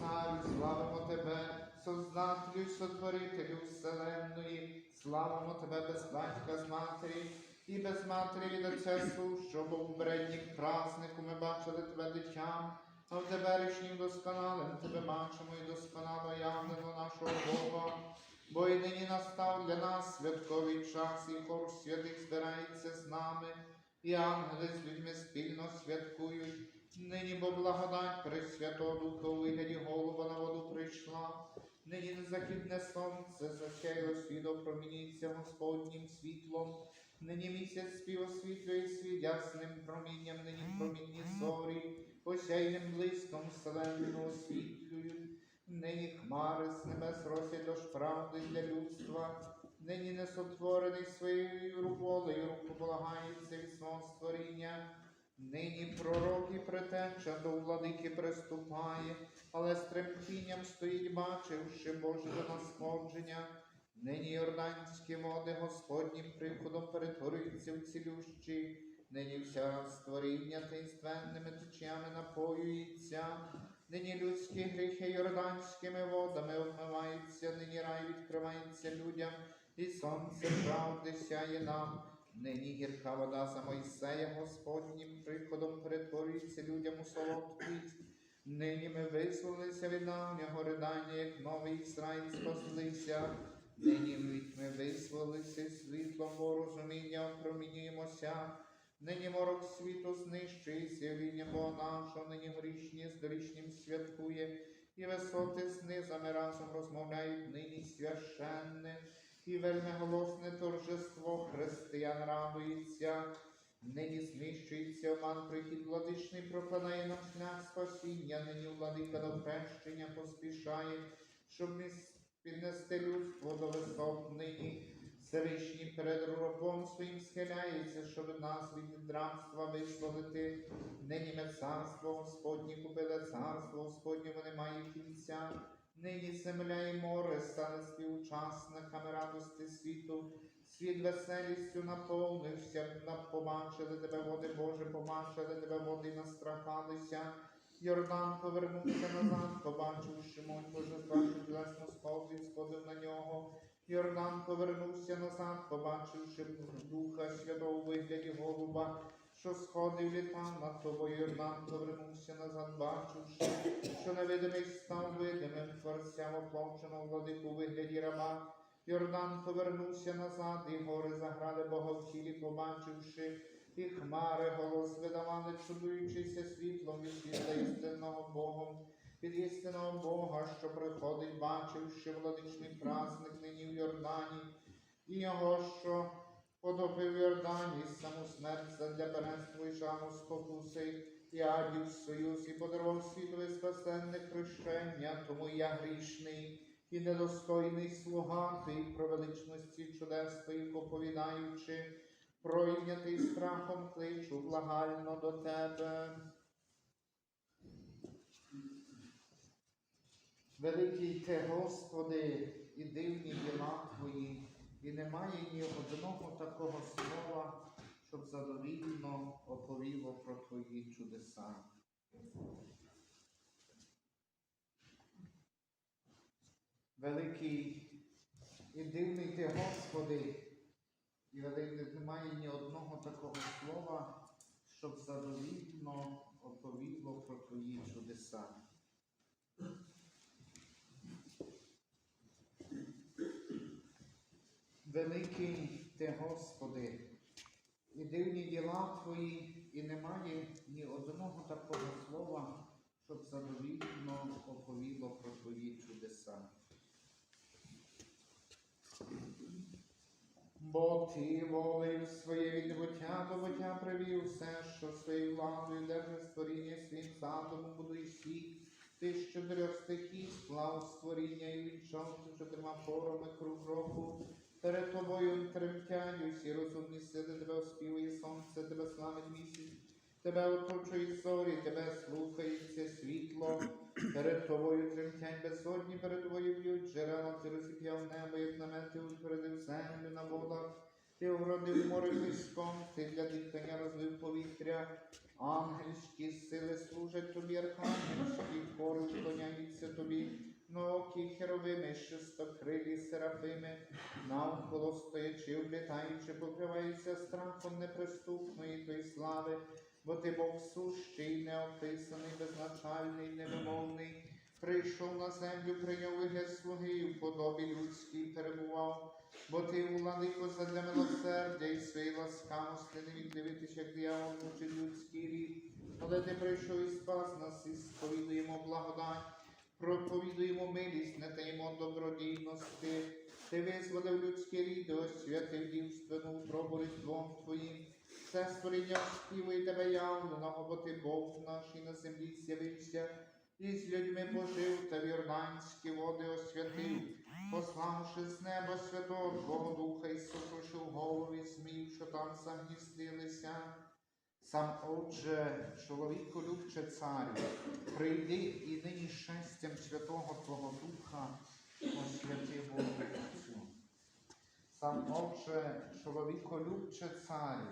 Царю, славимо Тебе, Создателю, Сотворителю Вселенної, славимо Тебе без батька з матері, і без матері від Отця що бо в бредніх празднику ми бачили Тебе дитям, а в теперішнім досконалим Тебе бачимо і досконало явлено нашого Бога. Бо й нині настав для нас святковий час, і хор святих збирається з нами, і ангели з людьми спільно святкують. Нині бо благодать Пресвятого Духа у вигляді голуба на воду прийшла. Нині незахідне сонце засяяло світ опромінюється Господнім світлом. Нині місяць співосвітлює світ ясним промінням, нині промінні зорі, посяйним блиском вселенну освітлюють. Нині хмари з небес росять дощ правди для людства. Нині несотворений своєю рукою, руку полагається від свого створіння. Нині пророк і претеча до владики приступає, але з тремтінням стоїть, бачивши Боже до нас сходження. Нині Йорданські води Господнім приходом перетворюються в цілющі, нині вся створіння таїнственними течіями напоюється, нині людські гріхи Йорданськими водами обмиваються, нині рай відкривається людям, і сонце правди сяє нам. Нині гірка вода за Мойсея Господнім приходом перетворюється людям у солодкість. Нині ми визволилися від давнього ридання, як новий Ізраїль спаслися. Нині ми визволилися світлом бо розуміння опромінюємося. Нині морок світу знищується, явіння Бога нашого, нині грішні з дорічнім святкує, і висоти з низами разом розмовляють нині священне, і вельми голосне торжество християн радується. Нині знищується оман прихід владичний, прокладає нам шлях спасіння, нині владика до хрещення поспішає, щоб не піднести людство до висот нині. Всевишній перед робом своїм схиляється, щоб нас від драмства визволити. Нині ми царство Господнє купили царство Господнє, воно немає кінця. Нині земля і море стали співучасниками радости світу. Світ веселістю наповнився, побачили тебе, води Боже, побачили тебе, води настрахалися. Йордан повернувся назад, побачив Шимон, Боже, бачив тілесно сповзів, сходив на нього. Йордан повернувся назад, побачивши Духа Святого вигляді голуба, що сходив літав над тобою. Йордан повернувся назад, бачивши, що невидимий став видимим, творця оплаченого владику вигляді раба. Йордан повернувся назад, і гори заграли Бога в тілі, побачивши, і хмари голос видавали, чудуючися світлом від світла істинного Богом, від істинного Бога, що приходить, бачивши владичний праздник нині в Йордані, і його, що потопив Йордані, саму смерть для перенству і шану спокуси, і адів союз, і подарував світові спасенне хрещення, тому я грішний і недостойний слуга Твій про величності чудес Твоїх оповідаючи, пройнятий страхом кличу благально до Тебе. Великий Ти, Господи, і дивні діла Твої, і немає ні одного такого слова, щоб задовільно оповіло про Твої чудеса. Великий і дивний ти, Господи, і великий немає ні одного такого слова, щоб задовільно оповіло про Твої чудеса. Великий ти, Господи, і дивні діла Твої, і немає ні одного такого слова, щоб задовільно оповіло про Твої чудеса. Бо ти волив своє від буття до буття привів все, що своєю владою держи створіння своїм задумом будує світ. Ти з чотирьох стихій склав створіння і відчав чотирма порами круг року. Перед тобою тремтяню, всі розумні сили тебе оспівує сонце, тебе славить місяць, тебе оточує зорі, тебе слухається світло. Перед тобою тремтянь безодні, перед тобою б'ють джерела, ти розіп'яв небо, як намети утвердив землю на водах. Ти огородив море піском, ти для дихання розлив повітря, Ангельські сили служать тобі, архангельські хори вклоняються тобі, ноки херовими, шестокрилі серафими, навколо стоячи, облітаючи, покриваються страхом неприступної твої слави, бо ти Бог сущий, неописаний, безначальний, невимовний, прийшов на землю, прийняв вигляд слуги, і в подобі людській перебував. Бо ти, владико, задля милосердя і своєї ласкавості не міг дивитися, як диявол мучить людський рід. Але ти прийшов і спас нас, і сповідуємо благодать, проповідуємо милість, не таїмо добродійності. Ти визволив людський рід, освятив дівственну пробу твоїм. Все створіння співує тебе явленого, бо ти Бог наш і на землі з'явився, і з людьми пожив, та в Йорданські води освятив пославши з неба Святого Твого Духа і сокрушив голові змів, що там замістилися. Сам Отже, чоловіку любче царю, прийди і нині щастям Святого Твого Духа освяти Богу. Сам Отже, чоловіку любче царю,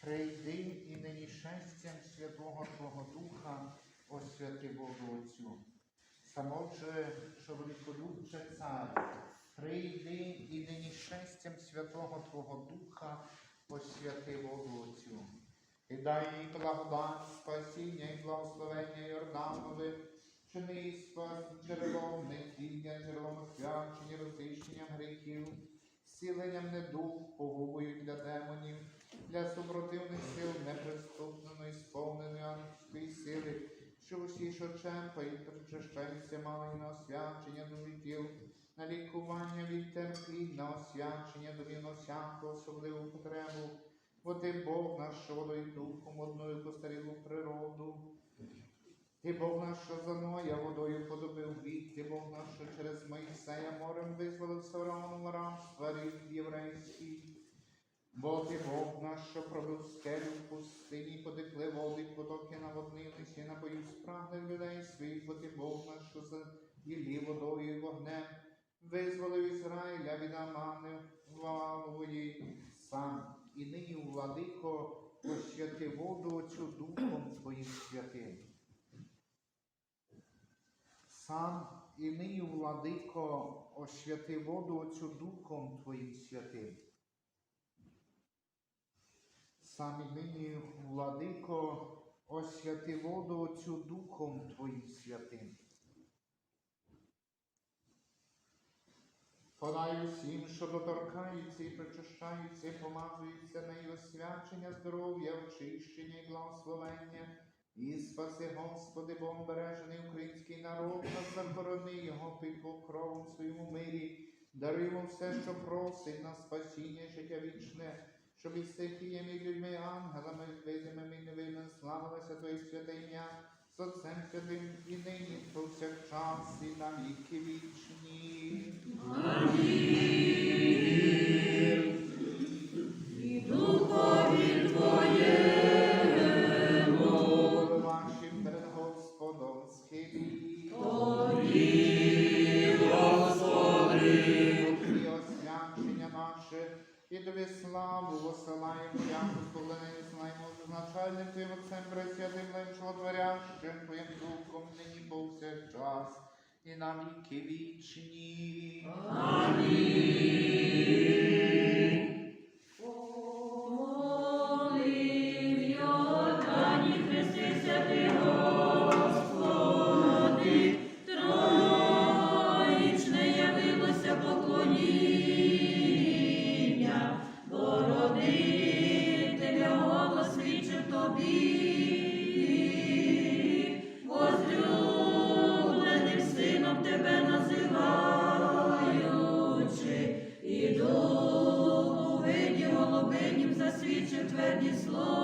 прийди і нині щастям Святого Твого Духа освяти Богу Отцю. Самотже чоловіколюбче царю, прийди і нині щастям Святого Твого Духа освяти воду Отцю. І дай їй благодать, спасіння і благословення Йорданове, чини спас джерелом неділля, джерелом освячення, розчищенням гріхів, зціленням недуг, погубою для демонів, для супротивних сил неприступної, сповненої ангельської сили, що усі, що черпають, причащаються мали на освячення душі на лікування від терпінь, на освячення на всяку особливу потребу, бо ти Бог наш, що духом одною постарілу природу. Ти Бог наш, що за Ноя водою подобив вік, ти Бог наш, що через Моїсея морем визволив сорону рабства рід єврейський. Бо ти Бог наш, що пробив скелю в пустині, потекли води, потоки наводнилися, напоїв спрагних людей своїх, бо ти Бог наш, що їлі водою і вогнем, визволив Ізраїля від Амани Вавої сам. І нині, владико, освяти воду оцю духом Твоїм святим. Сам і нині, владико, освяти воду оцю духом Твоїм святим. Сам і нині, владико, освяти воду оцю духом Твоїм святим. Подай усім, що доторкаються і причащаються, і помазуються нею освячення, здоров'я, очищення і благословення. І спаси, Господи, Бог бережений український народ, та захорони його під покровом своєму мирі, даруй йому все, що просить на спасіння життя вічне, щоб із стихіями, людьми, ангелами, видимими і невидимими славилося Твоє святе ім'я, Святим і нині, повсякчас, і на віки вічні. І тобі славу восилаємо, як условлений знаємо, зазначальним Твоїм Отцем Пресвятим, творящим Твоїм Духом, нині повсякчас, і на віки вічні. Помилуй, тебе ні слова.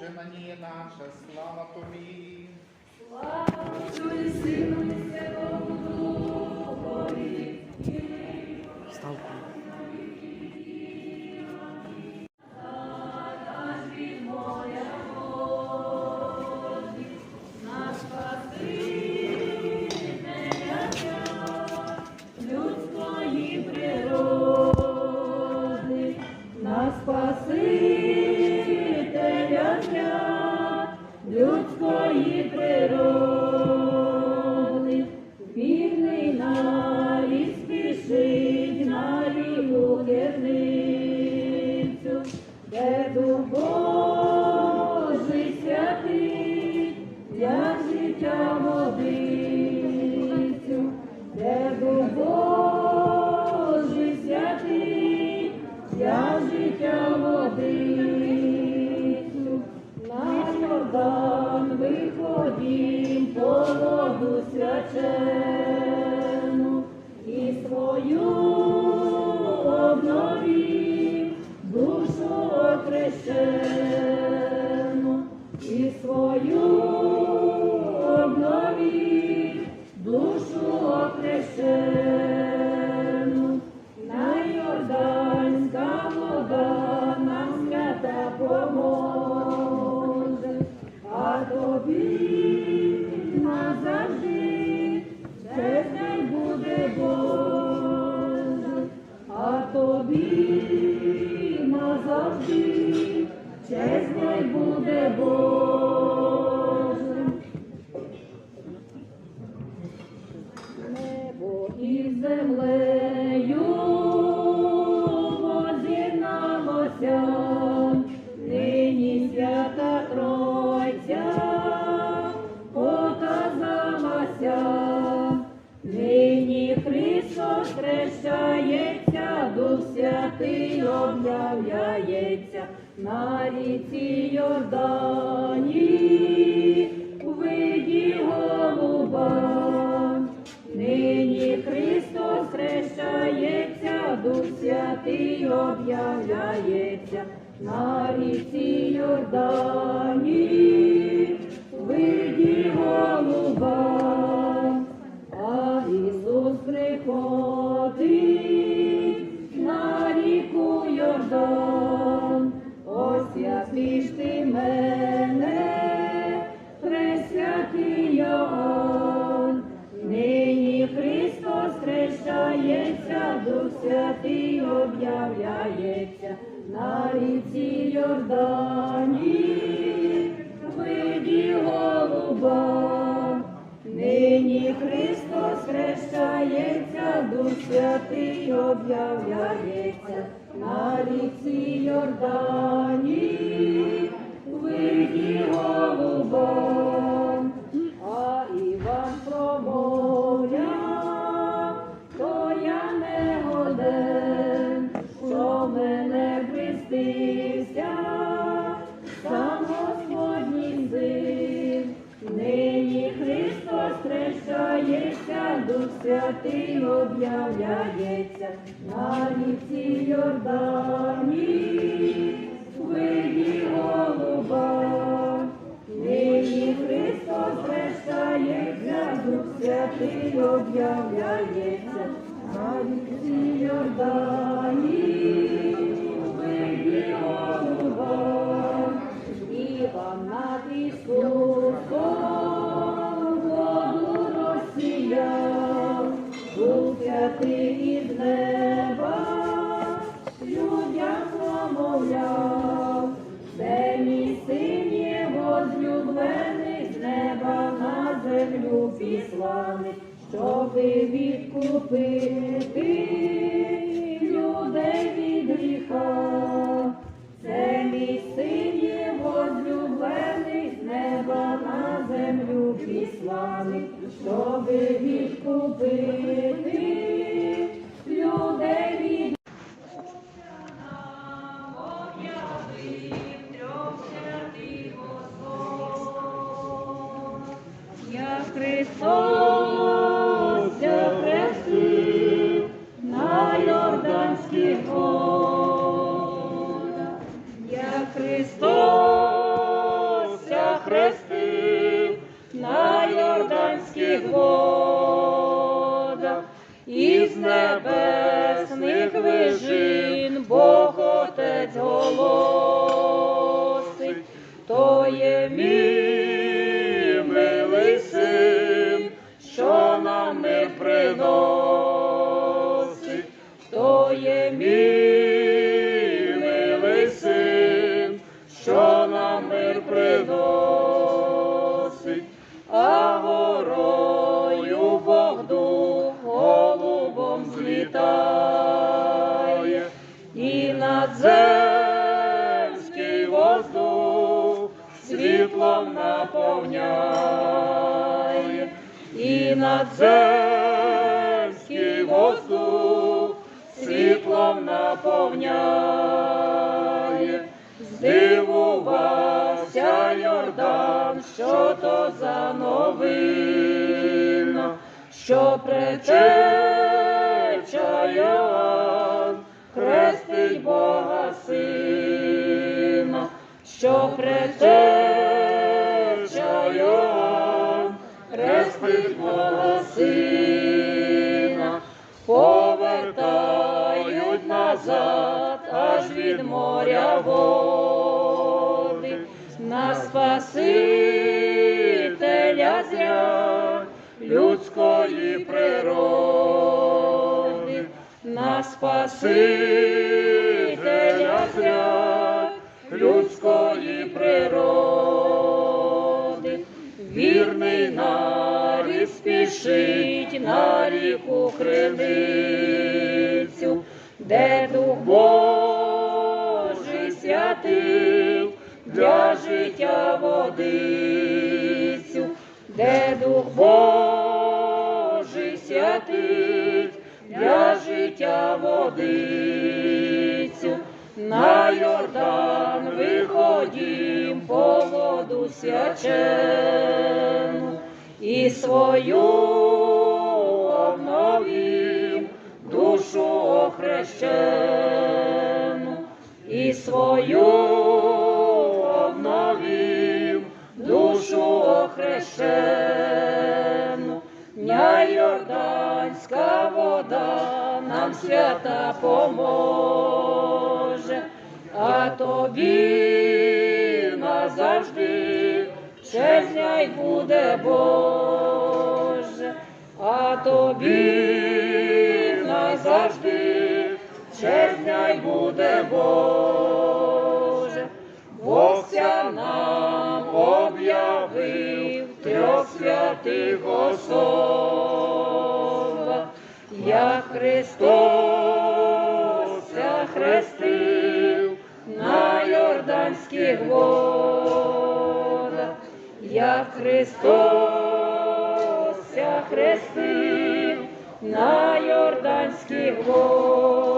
Боже, надія наша, слава Тобі. Слава і Сину, і Святому Духові, і ми. Вставку. Спаси людської природи. зветься на ріці Йордані, виді голуба. дані, виді голуба, нині Христос хрещається, Дух Святий об'являється на ріці Йордані, виді голуба. святий об'являється на ріці Йордані, виді голуба, нині Христос решається, Дух святий об'являється на ріці Йордані. Відкупити людей від це мій син є неба на землю післаний, щоби відкупити. Небесних вижин Бог Отець голосить, то є мій милий син, що нам мир приносить, то є мій надземський воздух світлом наповняє, і надземський воздух світлом наповняє. Здивувався Йордан, що то за новина, що притеча Йоанн хрестить Бога сина, що притеча Йоанн хрестить Бога сина, повертають назад аж від моря води, на Спасителя зря людської природи, на Спасителя зря людської природи. Вірний нарід спішить на ріку криницю, де Дух Божий святив для життя водицю, де Дух Божий святив для життя водицю. На Йордан виходім по воду свячену і свою обновім душу охрещену, і свою обновім душу охрещену. Ня Йорданська вода нам свята поможе, а тобі назавжди чесня й буде Боже, а тобі назавжди чесня буде Боже. Бог ся нам святих особа, як Христос ся хрестив на Йорданських водах, як Христос ся хрестив на Йорданських водах.